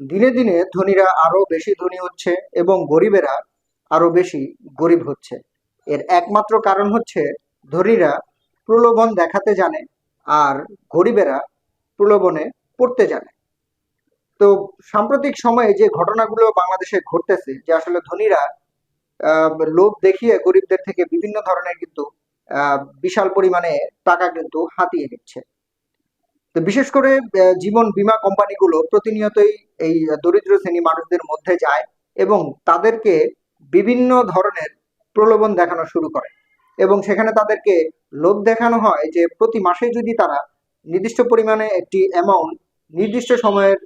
দিনে দিনে ধনীরা আরও বেশি ধনী হচ্ছে এবং গরিবেরা আরও বেশি গরিব হচ্ছে। এর একমাত্র কারণ হচ্ছে ধনীরা প্রলোভন দেখাতে জানে আর গরিবেরা প্রলোভনে পড়তে জানে। তো সাম্প্রতিক সময়ে যে ঘটনাগুলো বাংলাদেশে ঘটতেছে, যে আসলে ধনীরা লোভ দেখিয়ে গরিবদের থেকে বিভিন্ন ধরনের কিন্তু বিশাল পরিমাণে টাকা কিন্তু হাতিয়ে নিচ্ছে। তো বিশেষ করে জীবন বীমা কোম্পানিগুলো প্রতিনিয়তই এই দরিদ্র শ্রেণি মানুষদের মধ্যে যায় এবং তাদেরকে বিভিন্ন ধরনের প্রলোভন দেখানো শুরু করে। এবং সেখানে তাদেরকে লোভ দেখানো হয় যে প্রতি মাসে যদি তারা নির্দিষ্ট পরিমাণে একটি অ্যামাউন্ট নির্দিষ্ট সময়ের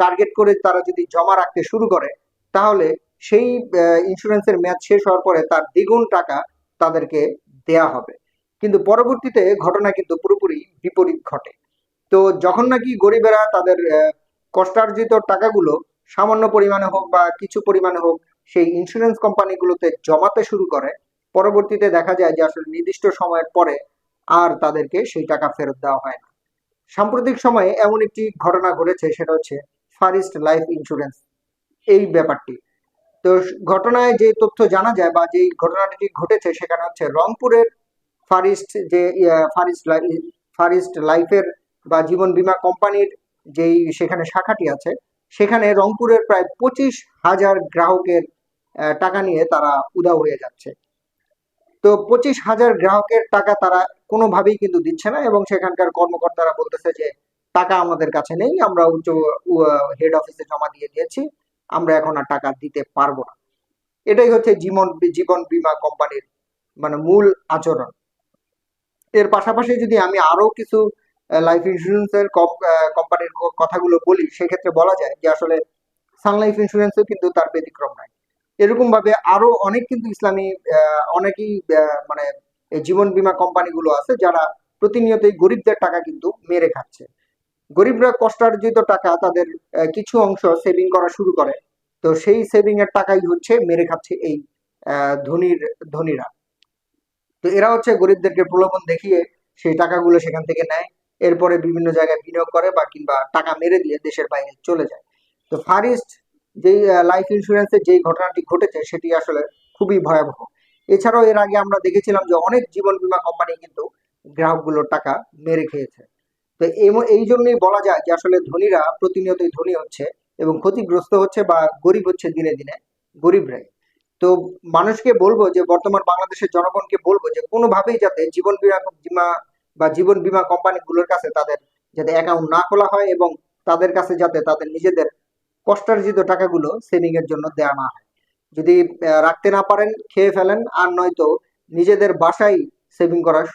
টার্গেট করে তারা যদি জমা রাখতে শুরু করে, তাহলে সেই ইন্স্যুরেন্সের মেয়াদ শেষ হওয়ার পরে তার দ্বিগুণ টাকা তাদেরকে দেয়া হবে। কিন্তু পরবর্তীতে ঘটনা কিন্তু পুরোপুরি বিপরীত ঘটে। তো যখন নাকি গরিবেরা তাদের কষ্টার্জিত টাকাগুলো সামান্য পরিমাণে হোক বা কিছু পরিমাণে হোক সেই ইন্স্যুরেন্স কোম্পানিগুলোতে জমাতে শুরু করে, পরবর্তীতে দেখা যায় যে আসলে নির্দিষ্ট সময়ের পরে আর তাদেরকে সেই টাকা ফেরত দেওয়া হয় না। সাম্প্রতিক সময়ে এমন একটি ঘটনা ঘটেছে, সেটা হচ্ছে ফারিস্ট লাইফ ইন্স্যুরেন্স এই ব্যাপারটি। তো ঘটনায় যে তথ্য জানা যায় বা যেই ঘটনাটি ঘটেছে, সেখানে হচ্ছে রংপুরের ফারিস্ট যে ফারিস্ট লাই- ফারিস্ট লাইফের বা জীবন বীমা কোম্পানির যেই সেখানে শাখাটি আছে, সেখানে রংপুরের প্রায় পঁচিশ হাজার গ্রাহকের টাকা নিয়ে তারা উধাও হয়ে যাচ্ছে। তো পঁচিশ হাজার গ্রাহকের টাকা তারা কোনোভাবেই কিন্তু দিচ্ছে না এবং সেখানকার কর্মকর্তারা বলতেছে যে, টাকা আমাদের কাছে নেই, আমরা উচ্চ হেড অফিসে জমা দিয়ে দিয়েছি, আমরা এখন আর টাকা দিতে পারব না। এটাই হচ্ছে জীবন জীবন বীমা কোম্পানির মানে মূল আচরণ। এর পাশাপাশি যদি আমি আরও কিছু লাইফ ইন্স্যুরেন্সের কোম্পানির কথাগুলো বলি, সেক্ষেত্রে বলা যায় যে আসলে সান লাইফ ইন্স্যুরেন্সও কিন্তু তার ব্যতিক্রম নাই এরকম ভাবে আরও অনেক কিন্তু ইসলামী অনেকেই মানে জীবন বীমা কোম্পানিগুলো আছে যারা প্রতিনিয়তই গরিবদের টাকা কিন্তু মেরে খাচ্ছে। গরিবরা কষ্টার্জিত টাকা, তাদের কিছু অংশ সেভিং করা শুরু করে, তো সেই সেভিং এর টাকাই হচ্ছে মেরে খাচ্ছে এই ধনীর, ধনীরা। তো এরা হচ্ছে গরিবদেরকে প্রলোভন দেখিয়ে সেই টাকাগুলো সেখান থেকে নেয়। এরপরে বিভিন্ন জায়গায় বিনিয়োগ করে বা কিংবা টাকা মেরে দিয়ে দেশের বাইরে চলে যায়। তো ফারিস্ট যেই লাইফ ইন্স্যুরেন্সের যেই ঘটনাটি ঘটেছে সেটি আসলে খুবই ভয়াবহ। এছাড়াও এর আগে আমরা দেখেছিলাম যে অনেক জীবন বীমা কোম্পানি কিন্তু গ্রাহকগুলোর টাকা মেরে খেয়েছে। তো এই জন্যই বলা যায় যে আসলে ধনীরা প্রতিনিয়তই ধনী হচ্ছে এবং ক্ষতিগ্রস্ত হচ্ছে বা গরিব হচ্ছে দিনে দিনে, গরিবরাই। তো মানুষকে বলব যে, বর্তমান বাংলাদেশের জনগণকে বলব যে কোনোভাবেই যাতে জীবন বীমা বা জীবন বীমা কোম্পানিগুলোর কাছে তাদের যাতে অ্যাকাউন্ট না খোলা হয় এবং তাদের কাছে যাতে তাদের নিজেদের কষ্টার্জিত টাকাগুলো সেভিং এর জন্য দেওয়া না হয়। যদি রাখতে না পারেন, খেয়ে ফেলেন, আর নয়তো নিজেদের বাসায় সেভিং করা